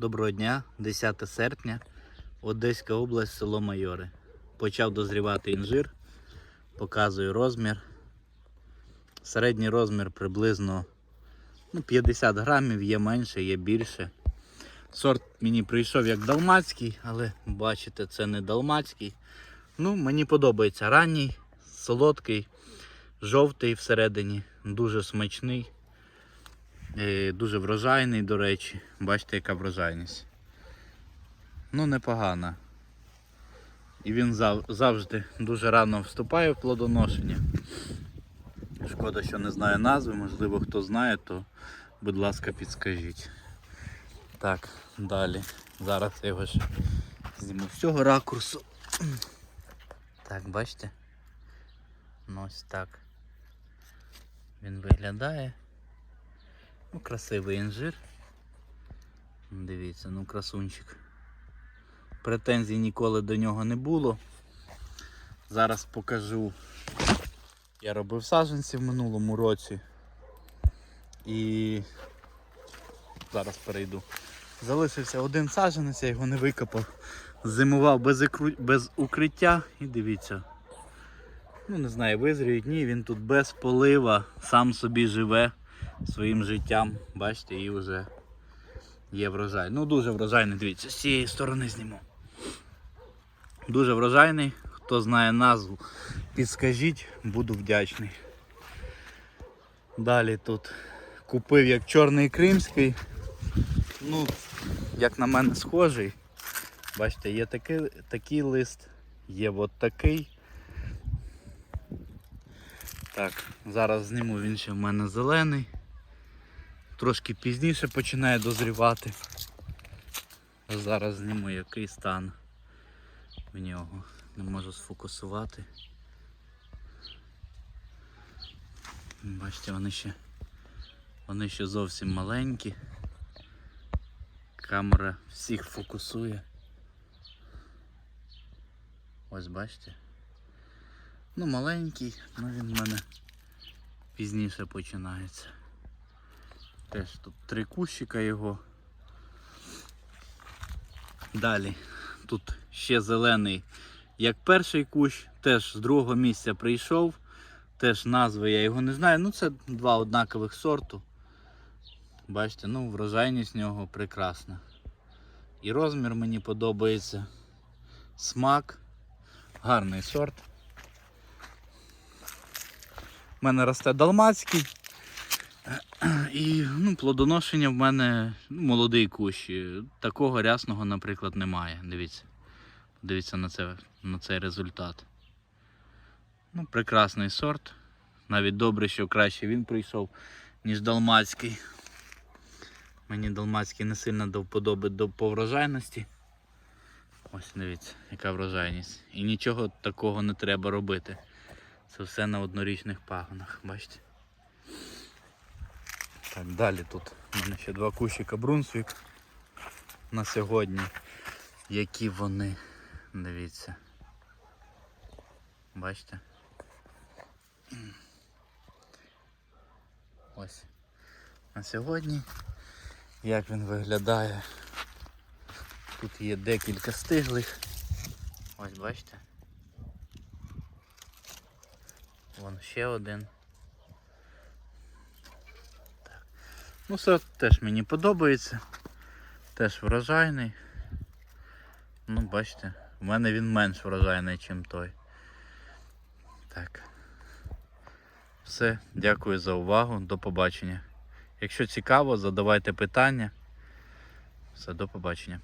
Доброго дня, 10 серпня, Одеська область, село Майори. Почав дозрівати інжир, показую розмір. Середній розмір приблизно ну, 50 грамів, є менше, є більше. Сорт мені прийшов як далмацький, але бачите, це не далмацький. Ну, мені подобається ранній, солодкий, жовтий всередині, дуже смачний. Е, Дуже врожайний, до речі. Бачите, яка врожайність. Ну, непогана. І він зав- завжди дуже рано вступає в плодоношення. Шкода, що не знаю назви, можливо, хто знає, то будь ласка, підскажіть. Так, далі. Зараз я його ще зніму з цього ракурсу. Так, бачите? Ну ось так. Він виглядає. Ну, красивий інжир. Дивіться, ну красунчик. Претензій ніколи до нього не було. Зараз покажу. Я робив саджанці в минулому році. І зараз перейду. Залишився один саджанець, я його не викопав. Зимував без, ікру- без укриття і дивіться. Ну не знаю, визріють, ні, він тут без полива, сам собі живе своїм життям. Бачите, і вже є врожай. Ну дуже врожайний, дивіться, з цієї сторони зніму. Дуже врожайний. Хто знає назву, підскажіть, буду вдячний. Далі тут купив як чорний кримський. Ну, як на мене схожий. Бачите, є такий, такий лист, є от такий. Так, зараз зніму він ще в мене зелений. Трошки пізніше починає дозрівати. Зараз зніму який стан в нього. Не можу сфокусувати. Бачите, вони ще вони ще зовсім маленькі. Камера всіх фокусує. Ось бачите. Ну маленький, але він в мене пізніше починається. Теж тут три кущика його. Далі. Тут ще зелений, як перший кущ, теж з другого місця прийшов. Теж назви я його не знаю. Ну це два однакових сорту. Бачите, ну врожайність нього прекрасна. І розмір мені подобається. Смак. Гарний сорт. У мене росте далмацький. І ну, плодоношення в мене ну, молодий кущ. Такого рясного, наприклад, немає. Дивіться. Дивіться на, це, на цей результат. Ну, прекрасний сорт. Навіть добре, що краще він прийшов, ніж далмацький. Мені далмацький не сильно до вподоби до по врожайності. Ось дивіться, яка врожайність. І нічого такого не треба робити. Це все на однорічних пагонах, бачите? Так, далі тут мене ще два кущика Брунсвік на сьогодні. Які вони, дивіться. Бачите? Ось. На сьогодні як він виглядає. Тут є декілька стиглих. Ось бачите. Вон ще один. Ну сорт теж мені подобається. Теж врожайний. Ну, бачите, в мене він менш врожайний, ніж той. Так. Все, дякую за увагу. До побачення. Якщо цікаво, задавайте питання. Все, до побачення.